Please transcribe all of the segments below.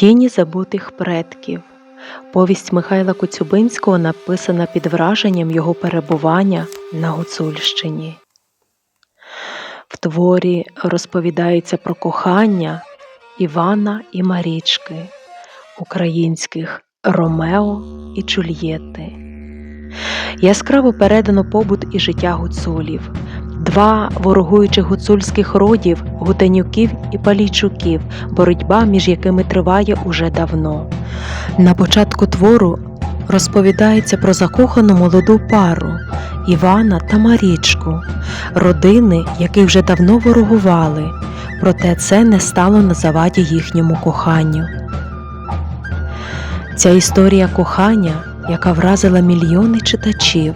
Тіні забутих предків. Повість Михайла Коцюбинського написана під враженням його перебування на Гуцульщині. В творі розповідається про кохання Івана і Марічки, українських Ромео і Джульєтти. Яскраво передано побут і життя гуцулів, два ворогуючих гуцульських родів гутенюків і палійчуків, боротьба між якими триває уже давно. На початку твору розповідається про закохану молоду пару Івана та Марічку, родини, які вже давно ворогували, проте це не стало на заваді їхньому коханню. Ця історія кохання, яка вразила мільйони читачів.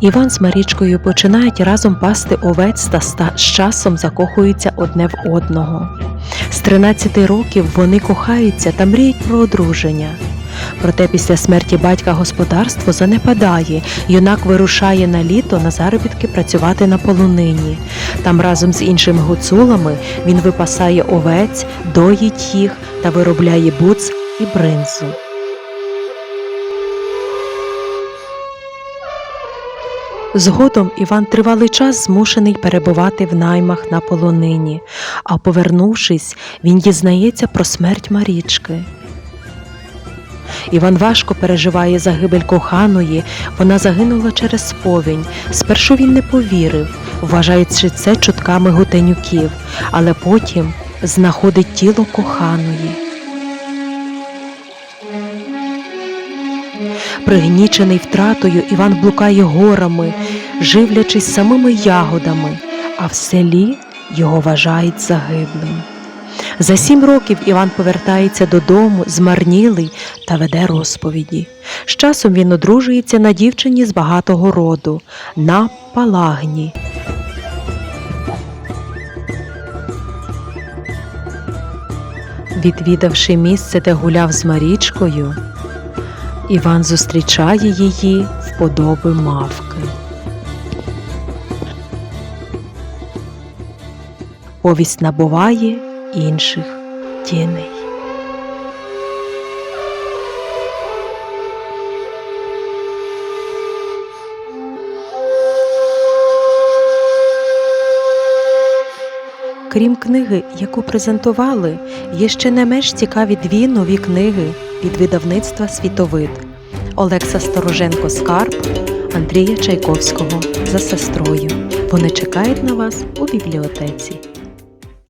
Іван з Марічкою починають разом пасти овець та ста- з часом закохуються одне в одного. З 13 років вони кохаються та мріють про одруження. Проте після смерті батька господарство занепадає, юнак вирушає на літо на заробітки працювати на полонині. Там разом з іншими гуцулами він випасає овець, доїть їх та виробляє буц і бринзу. Згодом Іван тривалий час змушений перебувати в наймах на полонині, а повернувшись, він дізнається про смерть Марічки. Іван важко переживає загибель коханої, вона загинула через повінь. Спершу він не повірив, вважаючи це чутками гутенюків, але потім знаходить тіло коханої. Пригнічений втратою, Іван блукає горами, живлячись самими ягодами, а в селі його вважають загиблим. За сім років Іван повертається додому, змарнілий та веде розповіді. З часом він одружується на дівчині з багатого роду на Палагні. Відвідавши місце, де гуляв з Марічкою, Іван зустрічає її в подоби мавки. Повість набуває інших тіней. Крім книги, яку презентували, є ще не менш цікаві дві нові книги від видавництва Світовид Олекса Стороженко Скарб, Андрія Чайковського за сестрою. Вони чекають на вас у бібліотеці.